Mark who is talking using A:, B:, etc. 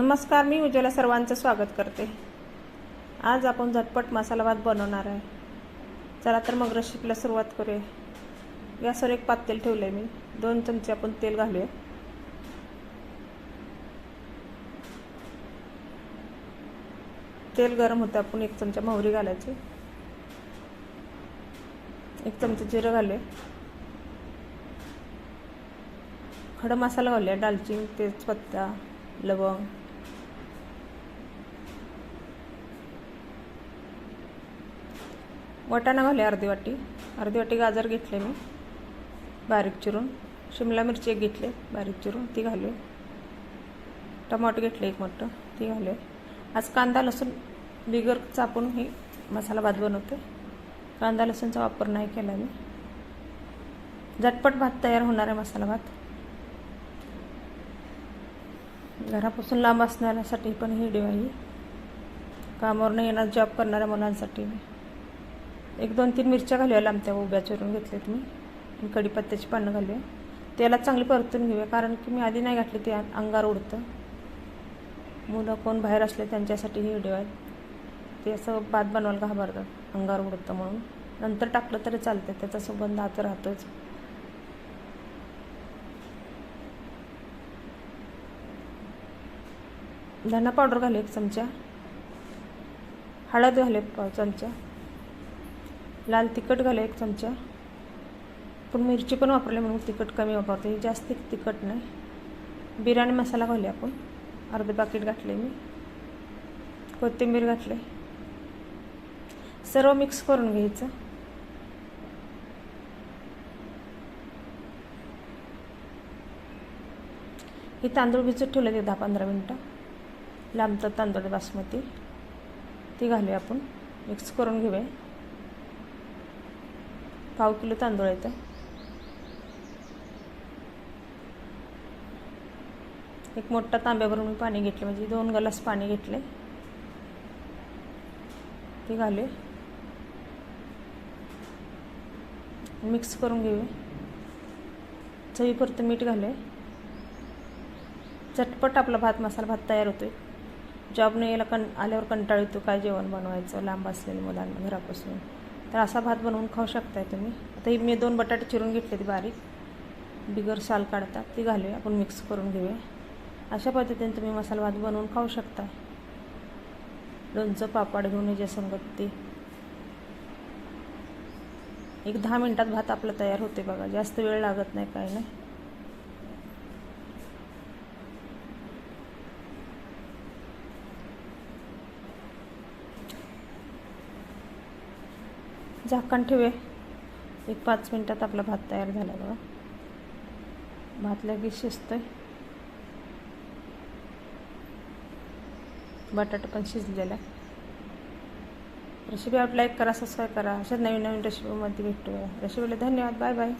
A: नमस्कार मी उज्ज्वला सर्वांचं स्वागत करते. आज आपण झटपट मसाला भात बनवणार आहे. चला तर मग रेसिपीला सुरुवात करूया. गॅसवर एक पातेल ठेवलं आहे मी. दोन चमचे आपण तेल घालूया. तेल गरम होतं आपण एक चमचा मोहरी घालायची. एक चमचा जिरं घालूया. खडा मसाला घालूया दालचिनी तेजपत्ता लवंग. वाटाणा घालूया अर्धी वाटी. अर्धी वाटी गाजर घेतले मी. बारीक चिरून. शिमला मिरची एक घेतली. बारीक चिरून ती घालू टमाटो घेतले एक मोठं. ती घालू आज कांदा लसूण बिगर चापून ही मसाला भात बनवते. कांदा लसूणचा वापर नाही केला मी. झटपट भात तयार होणार आहे मसाला भात. घरापासून लांब असणाऱ्यासाठी पण ही डिवाई. कामावर कामावरनं येणार जॉब करणाऱ्या मुलांसाठी एक दोन तीन मिरच्या घालूया लांबत्या उभ्या चिरून घेतल्यात मी. आणि कढीपत्त्याची पानं घालूया. तेलात चांगली परतून घेऊया कारण की मी आधी नाही घातली ते अंगार उडतं. मुलं कोण बाहेर असले त्यांच्यासाठी ही व्हिडिओ आहेत. ते असं भात बनवायला घाबरतात अंगार उडतं म्हणून. नंतर टाकलं तरी चालतं त्याचा सुगंध आता राहतोच. धना पावडर घालू एक चमचा. हळद घालू पाव चमचा. लाल तिखट घाले एक चमचा. पण मिरची पण वापरली म्हणून तिखट कमी वापरते. ही जास्त तिखट नाही. बिर्याणी मसाला घाले आपण. अर्धे पाकिट घातले मी. कोथिंबीर घातले. सर्व मिक्स करून घ्यायचं. ही तांदूळ भिजत ठेवले ते दहा पंधरा मिनटं. लांबतं तांदूळ बासमती. ती घालूया आपण. मिक्स करून घेऊया. पाव किलो तांदूळ येतं. एक मोठा तांब्यावरून मी पाणी घेतलं म्हणजे दोन ग्लास पाणी घेतले. ते घालू मिक्स करून घेऊ चवीपुरतं मीठ घालू झटपट आपला भात मसाला भात तयार होतो आहे जॉबने यायला कं आल्यावर कंटाळ येतो काय जेवण बनवायचं लांब असलेल्या मुलांना घरापासून. तर असा भात बनवून खाऊ शकताय तुम्ही. आता ही मी दोन बटाटे चिरून घेतले ती बारीक. बिगर साल काढतात ती घालूया. आपण मिक्स करून घेऊया. अशा पद्धतीने तुम्ही मसाला भात बनवून खाऊ शकता लोणचं पापड घेऊन याच्या संगत ते एक दहा मिनटात भात आपला तयार होते बघा. जास्त वेळ लागत नाही काय नाही. झाकण ठेवे एक पाच मिनटात आपला भात तयार झाला बघा. भात लगेच शिजतोय. बटाटा पण शिजलेला रेसिपी आवड लाईक करा सबस्क्राईब करा. अशा नवीन नवीन रेसिपीमध्ये भेटूया. रेसिपीला धन्यवाद. Bye bye.